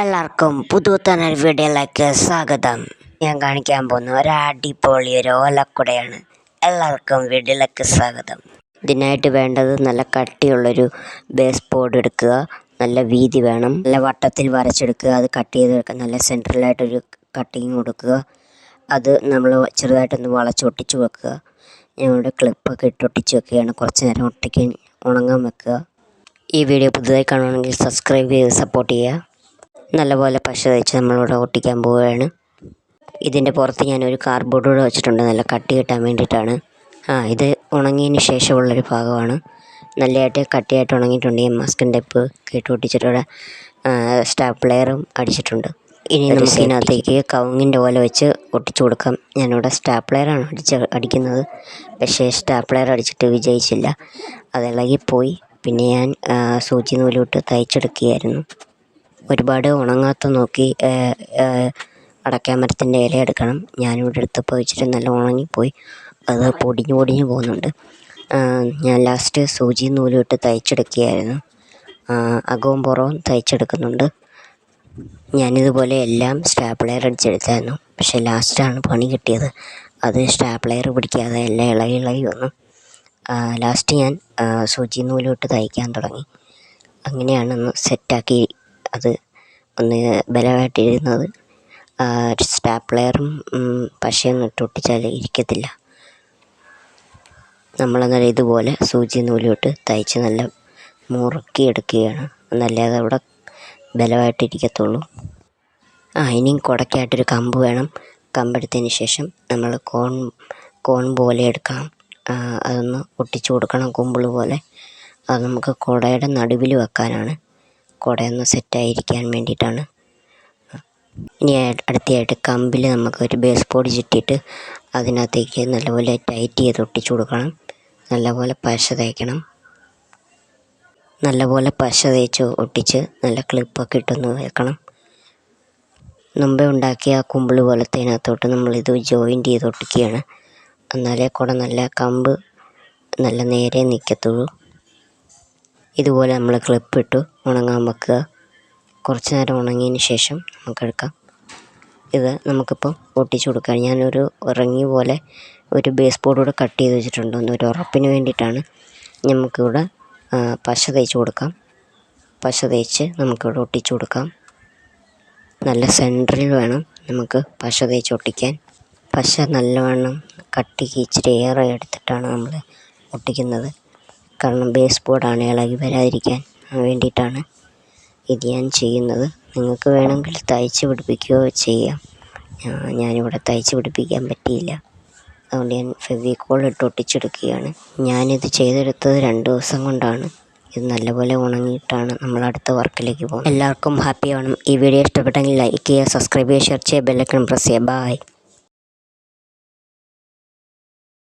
എല്ലാവർക്കും പുതുത്തന വീഡിയോയിലേക്ക് സ്വാഗതം. ഞാൻ കാണിക്കാൻ പോകുന്ന ഒരു അടിപൊളി ഒരു ഓലക്കുടയാണ്. എല്ലാവർക്കും വീഡിയോയിലേക്ക് സ്വാഗതം. ഇതിനായിട്ട് വേണ്ടത് നല്ല കട്ടിയുള്ളൊരു ബേസ് ബോർഡ് എടുക്കുക. നല്ല വീതി വേണം. നല്ല വട്ടത്തിൽ വരച്ചെടുക്കുക. അത് കട്ട് ചെയ്തെടുക്കുക. നല്ല സെൻട്രലായിട്ടൊരു കട്ടിങ് കൊടുക്കുക. അത് നമ്മൾ ചെറുതായിട്ടൊന്ന് വളച്ചൊട്ടിച്ച് വെക്കുക. ഞങ്ങളുടെ ക്ലിപ്പൊക്കെ ഇട്ടൊട്ടിച്ച് വെക്കുകയാണ്. കുറച്ച് നേരം ഒട്ടിക്കാൻ ഉണങ്ങാൻ വെക്കുക. ഈ വീഡിയോ പുതുതായി കാണുകയാണെങ്കിൽ സബ്സ്ക്രൈബ് ചെയ്ത് സപ്പോർട്ട് ചെയ്യുക. നല്ലപോലെ പശ തേച്ച് നമ്മളിവിടെ ഒട്ടിക്കാൻ പോവുകയാണ്. ഇതിന്റെ പുറത്ത് ഞാനൊരു കാർഡ്ബോർഡ് കൂടെ വെച്ചിട്ടുണ്ട്. നല്ല കട്ടി കിട്ടാൻ വേണ്ടിയിട്ടാണ്. ആ ഇത് ഉണങ്ങിയതിന് ശേഷമുള്ളൊരു ഭാഗമാണ്. നല്ലതായിട്ട് കട്ടിയായിട്ട് ഉണങ്ങിയിട്ടുണ്ട്. ഈ മസ്കിൻ ടൈപ്പ് കേട്ട് ഒട്ടിച്ചിട്ടൂടെ സ്റ്റാപ്ലെയറും അടിച്ചിട്ടുണ്ട്. ഇനി നമുക്ക് ഇതിനകത്തേക്ക് കവുങ്ങിന്റെ ഓല വെച്ച് ഒട്ടിച്ചു കൊടുക്കാം. ഞാനിവിടെ സ്റ്റാപ്ലെയറാണ് അടിച്ച് അടിക്കുന്നത്. പക്ഷേ സ്റ്റാപ്ലെയർ അടിച്ചിട്ട് വിജയിച്ചില്ല. അത് ഇളകിപ്പോയി. പിന്നെ ഞാൻ സൂചി നൂലിട്ട് തയ്ച്ചെടുക്കുകയായിരുന്നു. ഒരുപാട് ഉണങ്ങാത്ത നോക്കി അടയ്ക്കാൻ മരത്തിന്റെ ഇല എടുക്കണം. ഞാനിവിടെ എടുത്തപ്പോൾ ഇച്ചിരി നല്ല ഉണങ്ങിപ്പോയി. അത് പൊടിഞ്ഞു പൊടിഞ്ഞു പോകുന്നുണ്ട്. ഞാൻ ലാസ്റ്റ് സൂചി നൂലും ഇട്ട് തയ്ച്ചെടുക്കുകയായിരുന്നു. അകവും പുറവും തയ്ച്ചെടുക്കുന്നുണ്ട്. ഞാനിതുപോലെ എല്ലാം സ്റ്റാപ്ലെയർ അടിച്ചെടുത്തായിരുന്നു. പക്ഷേ ലാസ്റ്റാണ് പണി കിട്ടിയത്. അത് സ്റ്റാപ്ലെയർ പിടിക്കാതെ എല്ലാം ഇളകി ഇളകി വന്നു. ലാസ്റ്റ് ഞാൻ സൂചി നൂലും ഇട്ട് തയ്ക്കാൻ തുടങ്ങി. അങ്ങനെയാണ് ഒന്ന് സെറ്റാക്കി അത് ഒന്ന് ബലമായിട്ടിരുന്നത്. സ്റ്റാപ്ലെയറും പശയും ഇട്ട് ഒട്ടിച്ചാൽ ഇരിക്കത്തില്ല. നമ്മളന്നേരം ഇതുപോലെ സൂചി നൂലിട്ട് തയ്ച്ച് നല്ല മുറുക്കി എടുക്കുകയാണ് എന്നല്ലേ അത് അവിടെ ബലമായിട്ടിരിക്കത്തുള്ളൂ. ആ ഇനിയും കുടയ്ക്കായിട്ടൊരു കമ്പ് വേണം. കമ്പെടുത്തതിന് ശേഷം നമ്മൾ കോൺ കോൺ പോലെ എടുക്കണം. അതൊന്ന് ഒട്ടിച്ചു കൊടുക്കണം കുമ്പിൾ പോലെ. അത് നമുക്ക് കുടയുടെ നടുവിൽ വെക്കാനാണ് കുടയൊന്ന് സെറ്റായിരിക്കാൻ വേണ്ടിയിട്ടാണ്. ഇനി അടുത്തയായിട്ട് കമ്പിൽ നമുക്കൊരു ബേസ് ബോർഡ് ചുറ്റിയിട്ട് അതിനകത്തേക്ക് നല്ലപോലെ ടൈറ്റ് ചെയ്ത് ഒട്ടിച്ചു കൊടുക്കണം. നല്ലപോലെ പശ തേക്കണം. നല്ലപോലെ പശ തേച്ച് ഒട്ടിച്ച് നല്ല ക്ലിപ്പൊക്കെ ഇട്ടൊന്ന് വെക്കണം. മുമ്പേ ഉണ്ടാക്കിയ ആ കുമ്പിൾ പോലത്തേനകത്തോട്ട് നമ്മളിത് ജോയിന്റ് ചെയ്ത് ഒട്ടിക്കുകയാണ്. എന്നാലേ കുട നല്ല കമ്പ് നല്ല നേരെ നിൽക്കത്തുള്ളൂ ഇതുപോലെ നമ്മൾ ക്ലിപ്പിട്ട് ഉണങ്ങാൻ വെക്കുക. കുറച്ച് നേരം ഉണങ്ങിയതിന് ശേഷം നമുക്ക് എടുക്കാം. ഇത് നമുക്കിപ്പോൾ ഒട്ടിച്ചു കൊടുക്കാം. ഞാനൊരു ഇറങ്ങി പോലെ ഒരു ബേസ് ബോർഡ് കൂടെ കട്ട് ചെയ്ത് വെച്ചിട്ടുണ്ട്. ഒരു ഉറപ്പിന് വേണ്ടിയിട്ടാണ് നമുക്കിവിടെ പശ തേച്ച് കൊടുക്കാം. പശ തേച്ച് നമുക്കിവിടെ ഒട്ടിച്ചു കൊടുക്കാം. നല്ല സെന്ററിൽ വേണം നമുക്ക് പശ തേച്ച് ഒട്ടിക്കാൻ. പശ നല്ലവണ്ണം കട്ടിക്ക് ഇച്ചിരി ഏറെ എടുത്തിട്ടാണ് നമ്മൾ ഒട്ടിക്കുന്നത്. കാരണം ബേസ് ബോർഡാണ് ഇളകി വരാതിരിക്കാൻ വേണ്ടിയിട്ടാണ് ഇത് ഞാൻ ചെയ്യുന്നത്. നിങ്ങൾക്ക് വേണമെങ്കിൽ തയ്ച്ച് പിടിപ്പിക്കുകയോ ചെയ്യാം. ഞാനിവിടെ തയ്ച്ച് പിടിപ്പിക്കാൻ പറ്റിയില്ല. അതുകൊണ്ട് ഞാൻ ഫെവിക്കോൾ ഇട്ട് ഒട്ടിച്ചെടുക്കുകയാണ്. ഞാനിത് ചെയ്തെടുത്തത് രണ്ട് ദിവസം കൊണ്ടാണ്. ഇത് നല്ലപോലെ ഉണങ്ങിയിട്ടാണ് നമ്മൾ അടുത്ത വർക്കിലേക്ക് പോകുന്നത്. എല്ലാവർക്കും ഹാപ്പി ആവണം. ഈ വീഡിയോ ഇഷ്ടപ്പെട്ടെങ്കിൽ ലൈക്ക് ചെയ്യുക സബ്സ്ക്രൈബ് ചെയ്യുക ഷെയർ ചെയ്യുക ബെല്ലൈക്കൺ പ്രസ് ചെയ്യുക. ബായ്